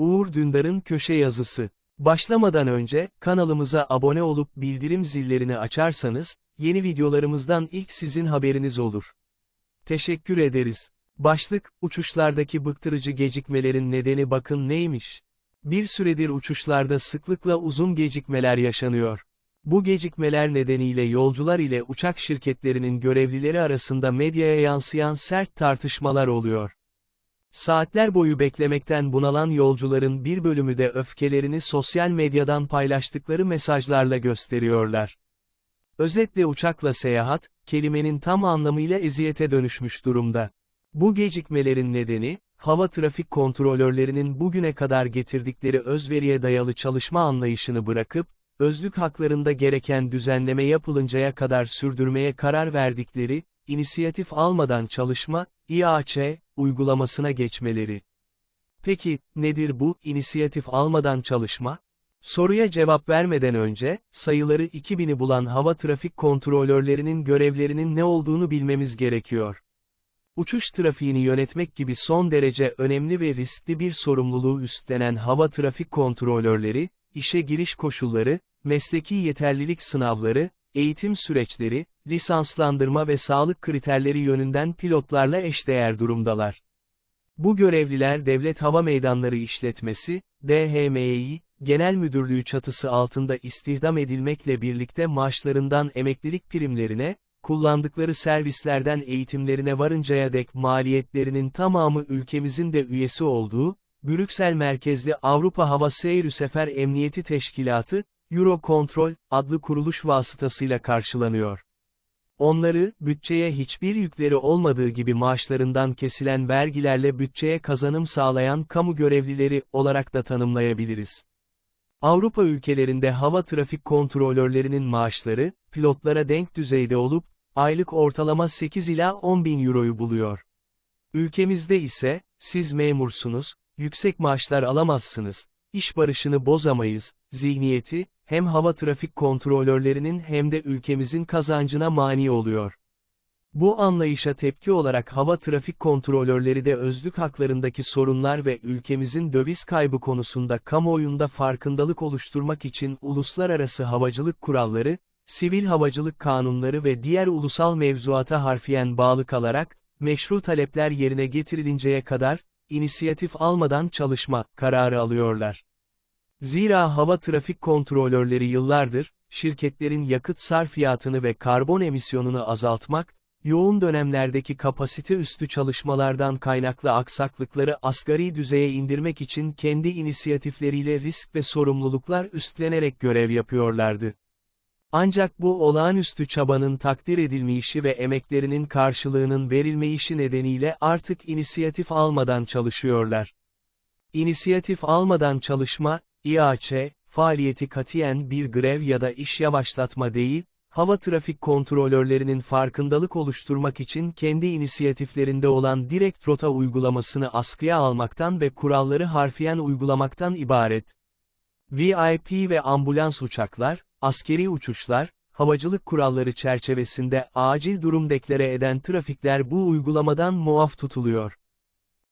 Uğur Dündar'ın köşe yazısı. Başlamadan önce, kanalımıza abone olup bildirim zillerini açarsanız, yeni videolarımızdan ilk sizin haberiniz olur. Teşekkür ederiz. Başlık, uçuşlardaki bıktırıcı gecikmelerin nedeni bakın neymiş? Bir süredir uçuşlarda sıklıkla uzun gecikmeler yaşanıyor. Bu gecikmeler nedeniyle yolcular ile uçak şirketlerinin görevlileri arasında medyaya yansıyan sert tartışmalar oluyor. Saatler boyu beklemekten bunalan yolcuların bir bölümü de öfkelerini sosyal medyadan paylaştıkları mesajlarla gösteriyorlar. Özetle uçakla seyahat, kelimenin tam anlamıyla eziyete dönüşmüş durumda. Bu gecikmelerin nedeni, hava trafik kontrolörlerinin bugüne kadar getirdikleri özveriye dayalı çalışma anlayışını bırakıp, özlük haklarında gereken düzenleme yapılıncaya kadar sürdürmeye karar verdikleri, inisiyatif almadan çalışma, İAÇ, uygulamasına geçmeleri. Peki, nedir bu, inisiyatif almadan çalışma? Soruya cevap vermeden önce, sayıları 2000'i bulan hava trafik kontrolörlerinin görevlerinin ne olduğunu bilmemiz gerekiyor. Uçuş trafiğini yönetmek gibi son derece önemli ve riskli bir sorumluluğu üstlenen hava trafik kontrolörleri, işe giriş koşulları, mesleki yeterlilik sınavları, eğitim süreçleri, lisanslandırma ve sağlık kriterleri yönünden pilotlarla eşdeğer durumdalar. Bu görevliler Devlet Hava Meydanları İşletmesi, DHMİ, Genel Müdürlüğü çatısı altında istihdam edilmekle birlikte maaşlarından emeklilik primlerine, kullandıkları servislerden eğitimlerine varıncaya dek maliyetlerinin tamamı ülkemizin de üyesi olduğu, Brüksel merkezli Avrupa Hava Seyri Sefer Emniyeti Teşkilatı, Eurocontrol, adlı kuruluş vasıtasıyla karşılanıyor. Onları, bütçeye hiçbir yükleri olmadığı gibi maaşlarından kesilen vergilerle bütçeye kazanım sağlayan kamu görevlileri olarak da tanımlayabiliriz. Avrupa ülkelerinde hava trafik kontrolörlerinin maaşları, pilotlara denk düzeyde olup, aylık ortalama 8 ila 10 bin euroyu buluyor. Ülkemizde ise, siz memursunuz, yüksek maaşlar alamazsınız, iş barışını bozamayız, zihniyeti, hem hava trafik kontrolörlerinin hem de ülkemizin kazancına mani oluyor. Bu anlayışa tepki olarak hava trafik kontrolörleri de özlük haklarındaki sorunlar ve ülkemizin döviz kaybı konusunda kamuoyunda farkındalık oluşturmak için uluslararası havacılık kuralları, sivil havacılık kanunları ve diğer ulusal mevzuata harfiyen bağlı kalarak, meşru talepler yerine getirilinceye kadar, inisiyatif almadan çalışma kararı alıyorlar. Zira hava trafik kontrolörleri yıllardır, şirketlerin yakıt sarfiyatını ve karbon emisyonunu azaltmak, yoğun dönemlerdeki kapasite üstü çalışmalardan kaynaklı aksaklıkları asgari düzeye indirmek için kendi inisiyatifleriyle risk ve sorumluluklar üstlenerek görev yapıyorlardı. Ancak bu olağanüstü çabanın takdir edilmeyişi ve emeklerinin karşılığının verilmeyişi nedeniyle artık inisiyatif almadan çalışıyorlar. İnisiyatif almadan çalışma, İAÇ, faaliyeti katiyen bir grev ya da iş yavaşlatma değil, hava trafik kontrolörlerinin farkındalık oluşturmak için kendi inisiyatiflerinde olan direkt rota uygulamasını askıya almaktan ve kuralları harfiyen uygulamaktan ibaret. VIP ve ambulans uçaklar, askeri uçuşlar, havacılık kuralları çerçevesinde acil durum deklare eden trafikler bu uygulamadan muaf tutuluyor.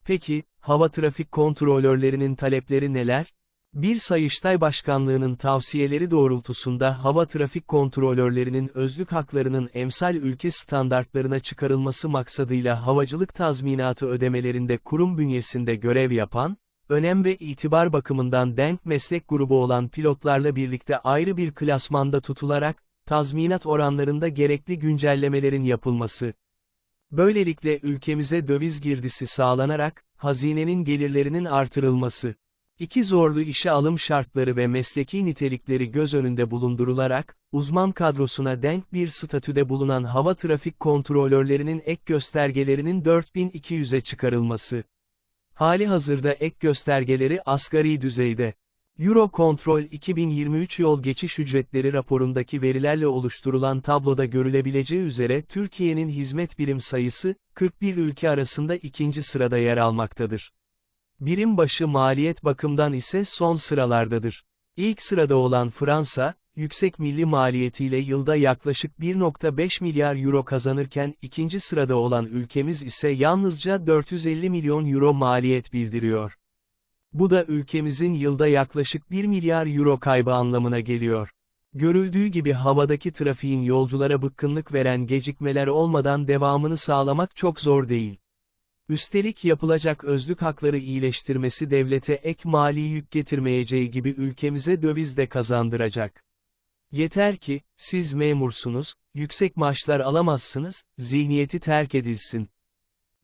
Peki, hava trafik kontrolörlerinin talepleri neler? Bir Sayıştay Başkanlığı'nın tavsiyeleri doğrultusunda hava trafik kontrolörlerinin özlük haklarının emsal ülke standartlarına çıkarılması maksadıyla havacılık tazminatı ödemelerinde kurum bünyesinde görev yapan, önem ve itibar bakımından denk meslek grubu olan pilotlarla birlikte ayrı bir klasmanda tutularak, tazminat oranlarında gerekli güncellemelerin yapılması. Böylelikle ülkemize döviz girdisi sağlanarak, hazinenin gelirlerinin artırılması. İki zorlu işe alım şartları ve mesleki nitelikleri göz önünde bulundurularak, uzman kadrosuna denk bir statüde bulunan hava trafik kontrolörlerinin ek göstergelerinin 4200'e çıkarılması. Hali hazırda ek göstergeleri asgari düzeyde. Eurocontrol 2023 yol geçiş ücretleri raporundaki verilerle oluşturulan tabloda görülebileceği üzere Türkiye'nin hizmet birim sayısı, 41 ülke arasında ikinci sırada yer almaktadır. Birim başı maliyet bakımdan ise son sıralardadır. İlk sırada olan Fransa, yüksek milli maliyetiyle yılda yaklaşık 1.5 milyar euro kazanırken ikinci sırada olan ülkemiz ise yalnızca 450 milyon euro maliyet bildiriyor. Bu da ülkemizin yılda yaklaşık 1 milyar euro kaybı anlamına geliyor. Görüldüğü gibi havadaki trafiğin yolculara bıkkınlık veren gecikmeler olmadan devamını sağlamak çok zor değil. Üstelik yapılacak özlük hakları iyileştirmesi devlete ek mali yük getirmeyeceği gibi ülkemize döviz de kazandıracak. Yeter ki, siz memursunuz, yüksek maaşlar alamazsınız, zihniyeti terk edilsin.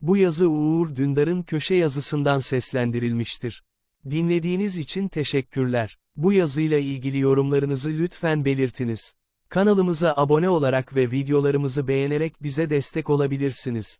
Bu yazı Uğur Dündar'ın köşe yazısından seslendirilmiştir. Dinlediğiniz için teşekkürler. Bu yazıyla ilgili yorumlarınızı lütfen belirtiniz. Kanalımıza abone olarak ve videolarımızı beğenerek bize destek olabilirsiniz.